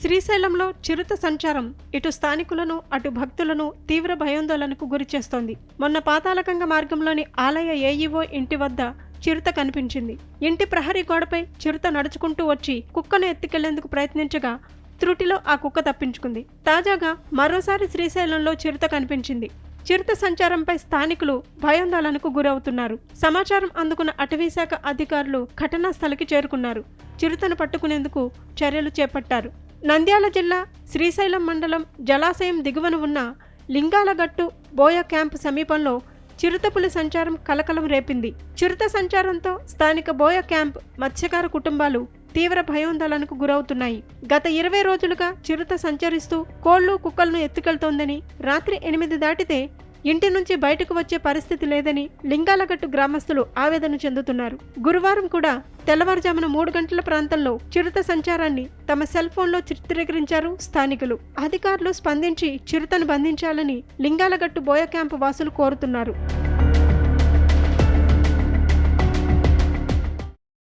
శ్రీశైలంలో చిరుత సంచారం. ఇటు స్థానికులను అటు భక్తులను తీవ్ర భయాందోళనకు గురిచేస్తోంది మొన్న పాతాళకంగ మార్గంలోని ఆలయ ఏఈఓ ఇంటి వద్ద చిరుత కనిపించింది. ఇంటి ప్రహరీ గోడపై చిరుత నడుచుకుంటూ వచ్చి కుక్కను ఎత్తుకెళ్ళేందుకు ప్రయత్నించగా త్రుటిలో ఆ కుక్క తప్పించుకుంది. తాజాగా మరోసారి శ్రీశైలంలో చిరుత కనిపించింది. చిరుత సంచారంపై స్థానికులు భయాందోళనకు గురవుతున్నారు. సమాచారం అందుకున్న అటవీశాఖ అధికారులు ఘటనా స్థలికి చేరుకున్నారు. చిరుతను పట్టుకునేందుకు చర్యలు చేపట్టారు. నంద్యాల జిల్లా శ్రీశైలం మండలం జలాశయం దిగువన ఉన్న లింగాలగట్టు బోయ క్యాంప్ సమీపంలో చిరుతపులి సంచారం కలకలం రేపింది. చిరుత సంచారంతో స్థానిక బోయ క్యాంప్ మత్స్యకార కుటుంబాలు తీవ్ర భయోందోళనకు గురవుతున్నాయి. గత ఇరవై రోజులుగా చిరుత సంచరిస్తూ కోళ్ళు కుక్కలను ఎత్తుకెళ్తోందని రాత్రి ఎనిమిది దాటితే ఇంటి నుంచి బయటకు వచ్చే పరిస్థితి లేదని లింగాలగట్టు గ్రామస్తులు ఆవేదన చెందుతున్నారు. గురువారం కూడా తెల్లవారుజామున మూడు గంటల ప్రాంతంలో చిరుత సంచారాన్ని తమ సెల్ ఫోన్లో చిత్రీకరించారు స్థానికులు. అధికారులు స్పందించి చిరుతను బంధించాలని లింగాలగట్టు బోయ క్యాంపు వాసులు కోరుతున్నారు.